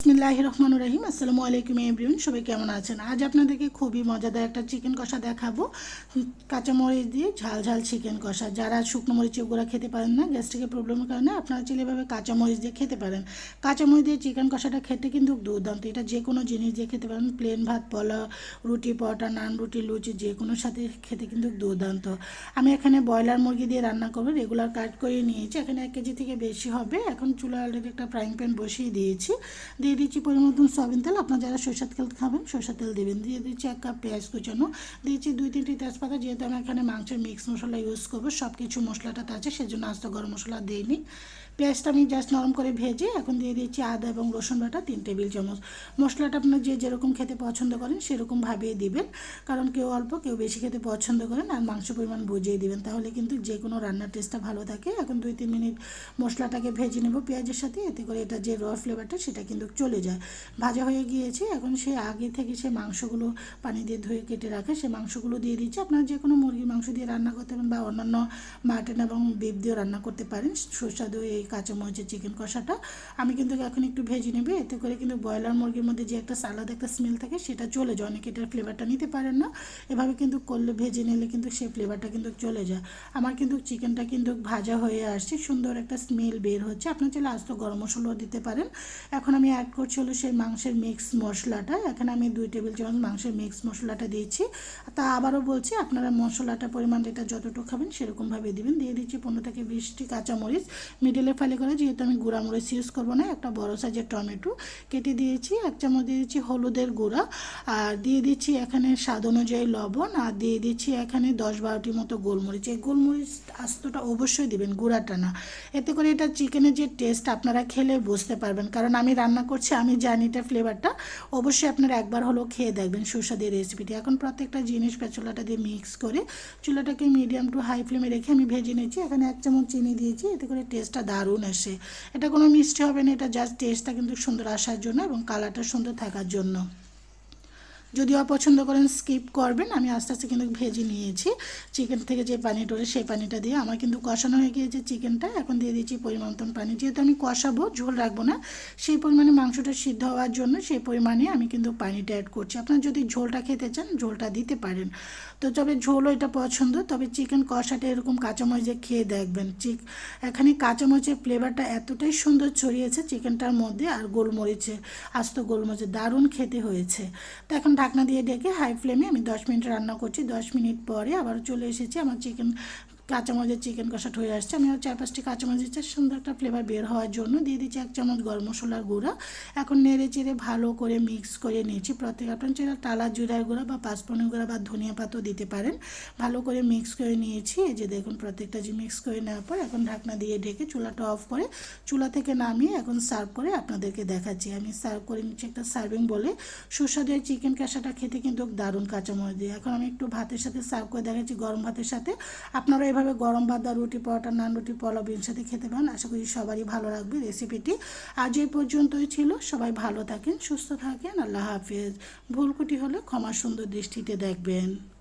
বিসমিল্লাহ রহমান রহিম। আসসালামু আলাইকুম এভরিওন সবাই কেমন আছেন? আজ আপনাদেরকে খুবই মজাদার একটা চিকেন কষা দেখাবো। কাঁচামরিচ দিয়ে ঝাল ঝাল চিকেন কষা। যারা শুকনো মরিচ গুঁড়া খেতে পারেন না, গ্যাস্ট্রিকের প্রবলেমের কারণে আপনারা চাইলে কাঁচামরিচ দিয়ে খেতে পারেন। কাঁচামরিচ দিয়ে চিকেন কষাটা খেতে কিন্তু দুর্দান্ত। এটা যে কোনো জিনিস দিয়ে খেতে পারেন। প্লেন ভাত, পোলা, রুটি, পরোটা, নান, রুটি, লুচি যে কোনো সাথে খেতে কিন্তু দুর্দান্ত। আমি এখানে ব্রয়লার মুরগি দিয়ে রান্না করব রেগুলার কাট করে নিয়েছি। এখানে এক কেজি থেকে বেশি হবে। এখন চুলা অলরেডি একটা ফ্রাইং প্যান বসিয়ে দিয়েছি। দিয়ে দিচ্ছি পরিমাণ মতন সয়াবিন তেল। আপনার যারা সরষের তেল খাবেন, সরষের তেল দেবেন। দিয়ে দিচ্ছি এক কাপ পেঁয়াজ কুচানো। দিয়েছি দুই তিনটি তেজপাতা। যেহেতু আমি এখানে মাংসের মিক্স মশলা ইউজ করব সব কিছু মশলাটাতে আছে, সেজন্য আস্ত গরম মশলা দিইনি। পেঁয়াজটা আমি জাস্ট নরম করে ভেজে এখন দিয়ে দিচ্ছি আদা এবং রসুন বাটা, তিন টেবিল চামচ। মশলাটা আপনার যে যেরকম খেতে পছন্দ করেন সেরকমভাবেই দিবেন। কারণ কেউ অল্প, কেউ বেশি খেতে পছন্দ করেন আর মাংস পরিমাণ বুঝিয়ে দিবেন। তাহলে কিন্তু যে কোনো রান্নার টেস্টটা ভালো থাকে। এখন দুই, তিন মিনিট মশলাটাকে ভেজে নেব পেঁয়াজের সাথে। এতে করে এটা যে র ফ্লেভারটা সেটা কিন্তু চলে যায়। ভাজা হয়ে গিয়েছে, এখন সে আগে থেকে সে মাংসগুলো পানি দিয়ে ধুয়ে কেটে রাখে। সে মাংসগুলো দিয়ে দিচ্ছে। আপনার যে কোনো মুরগির মাংস দিয়ে রান্না করতে পারেন বা অন্যান্য মাটন এবং বিফ দিয়েও রান্না করতে পারেন। সুস্বাদু এই কাঁচামরিচের চিকেন কষাটা। আমি কিন্তু এখন একটু ভেজে নেবে। এতে করে কিন্তু ব্রয়লার মুরগির মধ্যে যে একটা সালাদ একটা স্মেল থাকে সেটা চলে যায়। অনেকে এটার ফ্লেভারটা নিতে পারেন না। এভাবে কিন্তু করলে, ভেজে নিলে কিন্তু সেই ফ্লেভারটা কিন্তু চলে যায়। আমার কিন্তু চিকেনটা কিন্তু ভাজা হয়ে আসছে। সুন্দর একটা স্মেল বের হচ্ছে। আপনার চাইলে আস্ত গরম মশলাও দিতে পারেন। এখন আমি অ্যাড করছি হলো সেই মাংসের মিক্স মশলাটা। এখানে আমি দুই টেবিল চামচ মাংসের মিক্স মশলাটা দিয়েছি। তা আবারও বলছি, আপনারা মশলাটা, পরিমাণ এটা যতটুকু খাবেন সেরকমভাবে দিবেন। দিয়ে দিচ্ছি পনেরো থেকে বিশটি কাঁচামরিচ। মিডিলে ফালি করে, যেহেতু আমি গুঁড়া মরিচ ইউজ করব না, একটা বড় সাইজের টমেটো। কেটে দিয়েছি, এক চামচ দিয়ে দিচ্ছি হলুদের গুঁড়া। আর দিয়ে দিচ্ছি এখানে স্বাদ অনুযায়ী লবণ। আর দিয়ে দিচ্ছি এখানে দশ বারোটি মতো গোলমরিচ। এই গোলমরিচ আস্তটা অবশ্যই দিবেন, গুঁড়াটা না। এতে করে এটা চিকেনের যে টেস্ট আপনারা খেলে বুঝতে পারবেন। কারণ আমি রান্না করছি আমি জানি এটা ফ্লেভারটা অবশ্যই আপনারা একবার হলো খেয়ে দেখবেন সুস্বাদু রেসিপিটি এখন প্রত্যেকটা জিনিস পেঁচলাটা দিয়ে মিক্স করে, চুলাটাকে মিডিয়াম টু হাই ফ্লেমে রেখে আমি ভেজে নিয়েছি এখানে এক চামচ চিনি দিয়েছি, এতে করে টেস্টটা দারুণ আসে। এটা কোনো মিষ্টি হবে না, এটা জাস্ট টেস্টটা কিন্তু সুন্দর আসার জন্য এবং কালারটা সুন্দর থাকার জন্য। যদি অপছন্দ করেন স্কিপ করবেন। আমি আস্তে আস্তে কিন্তু ভেজে নিয়েছি। চিকেন থেকে যে পানি টরে সেই পানিটা দিয়ে আমার কিন্তু কষানো হয়ে গিয়েছে চিকেনটা এখন দিয়ে দিচ্ছি পরিমাণ পানি। যেহেতু আমি কষাবো, ঝোল রাখব না, সেই পরিমাণে মাংসটা সিদ্ধ হওয়ার জন্য সেই পরিমাণে আমি কিন্তু পানিটা অ্যাড করছি। আপনার যদি ঝোলটা খেতে চান, ঝোলটা দিতে পারেন। তো তবে ঝোলও এটা পছন্দ, তবে চিকেন কষাটা এরকম কাঁচামরিচে খেয়ে দেখবেন। চিক এখানে কাঁচামরিচের ফ্লেভারটা এতটাই সুন্দর ছড়িয়েছে চিকেনটার মধ্যে, আর গোলমরিচে, আস্ত গোলমরিচে, দারুণ খেতে হয়েছে। তো এখন ঢাকনা দিয়ে ডেকে হাই ফ্লেমে আমি দশ মিনিট রান্না করছি। দশ মিনিট পরে আবার চলে এসেছি আমার চিকেন কাঁচামরিচের চিকেন কষাট হয়ে আসছে। আমি চার পাঁচটি কাঁচামরিচ দিচ্ছি। সুন্দর একটা ফ্লেভার বের হওয়ার জন্য দিয়ে দিচ্ছি এক চামচ গরম মশলার গুঁড়া। এখন নেড়ে চেড়ে ভালো করে মিক্স করে নিয়েছি প্রত্যেক আপনার চেরা টালা জিরার গুঁড়া বা পাঁচফোড়নের গুঁড়া বা ধনিয়া পাতাও দিতে পারেন। ভালো করে মিক্স করে নিয়েছি। এই যে দেখুন প্রত্যেকটা যে মিক্স করে নেওয়ার পর এখন ঢাকনা দিয়ে ঢেকে চুলাটা অফ করে চুলা থেকে নামিয়ে এখন সার্ভ করে আপনাদেরকে দেখাচ্ছি। আমি সার্ভ করে নিচ্ছি একটা সার্ভিং বলে। সুস্বাদু চিকেন কষাটা খেতে কিন্তু দারুণ কাঁচামরিচ। দিয়ে এখন আমি একটু ভাতের সাথে সার্ভ করে দেখাচ্ছি, গরম ভাতের সাথে। আপনারা গরম ভাত বা রুটি পরোটা, নান রুটি, পোলাও সাথে খেতে পারেন। আশা করি সবারই ভালো লাগবে রেসিপিটি। আজ এই পর্যন্তই ছিল। সবাই ভালো থাকেন, সুস্থ থাকেন। আল্লাহ হাফিজ। ভুলকুটি হলে ক্ষমা সুন্দর দৃষ্টিতে দেখবেন।